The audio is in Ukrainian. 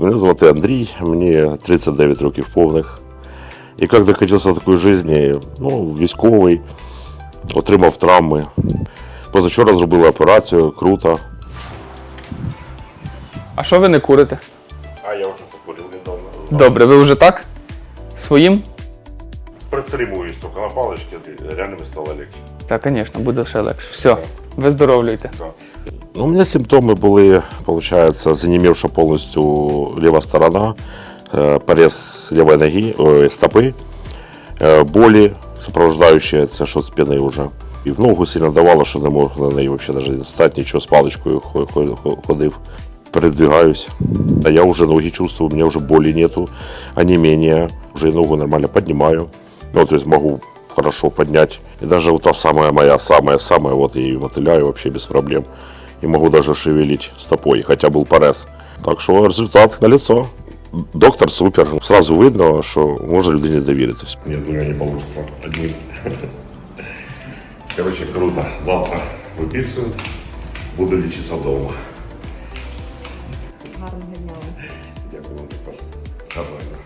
Мене звати Андрій, мені 39 років повних. І як докотився до такої житті, ну, військовий, отримав травми. Позавчора зробили операцію, круто. А що ви не курите? А я вже покурив недавно. Добре, ви вже так? Своїм? Притримуюсь тільки на паличці, реально мені стало легше. Так, звісно, буде ще легше. Все, виздоровлюйте. Ну, у меня симптомы были, получается, занемевшая полностью левая сторона, э, порез левой ноги, ой, стопы, э, боли, сопровождающие это что спины уже. И в ногу сильно давало, что не мог на неї вообще даже не стать, ничего, с палочкой хо- хо- хо- ходив. Передвигаюсь. А я уже ноги чувствую, у меня уже боли нету, а не менее. Уже и ногу нормально поднимаю. Ну, то есть могу хорошо поднять. И даже вот та самая моя, самая-самая, вот я ее мотыляю вообще без проблем. И могу даже шевелить стопой, хотя был порез. Так що результат на лицо. Доктор супер. Сразу видно, що може людині довіритись. Ні, думаю, не получится. Одним. Короче, круто. Завтра виписують. Буду лічитися вдома. Гарного дня. вам. Дякую вам також. Гарного дня.